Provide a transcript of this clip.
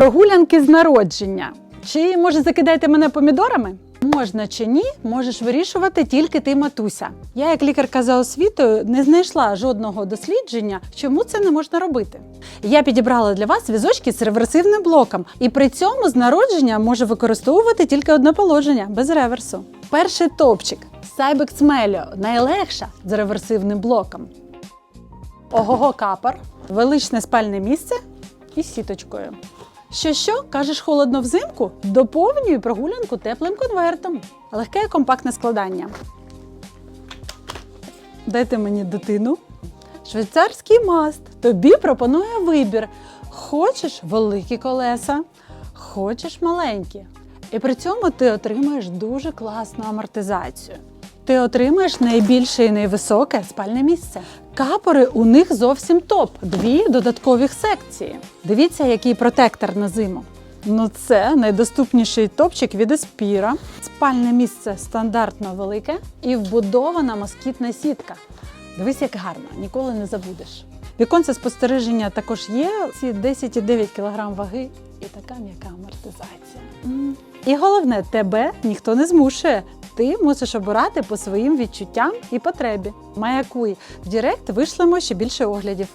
Прогулянки з народження. Чи може закидаєте мене помідорами? Можна чи ні, можеш вирішувати тільки ти, матуся. Я, як лікарка за освітою, не знайшла жодного дослідження, чому це не можна робити. Я підібрала для вас візочки з реверсивним блоком, і при цьому з народження може використовувати тільки одне положення без реверсу. Перший топчик Cybex Melio найлегша з реверсивним блоком. Ого-го капор, величне спальне місце із сіточкою. Що що, кажеш, холодно взимку? Доповнюй прогулянку теплим конвертом. Легке компактне складання. Дайте мені дитину. Швейцарський маст. Тобі пропонує вибір. Хочеш великі колеса, хочеш маленькі. І при цьому ти отримаєш дуже класну амортизацію. Ти отримаєш найбільше і найвисоке спальне місце. Капори у них зовсім топ. Дві додаткових секції. Дивіться, який протектор на зиму. Ну, це найдоступніший топчик від Еспіра. Спальне місце стандартно велике і вбудована москітна сітка. Дивись, як гарно, ніколи не забудеш. Віконце спостереження також є. Ці 10,9 кг ваги і така м'яка амортизація. І головне, тебе ніхто не змушує. Ти мусиш обирати по своїм відчуттям і потребі. Маякуй в Директ вишлемо ще більше оглядів.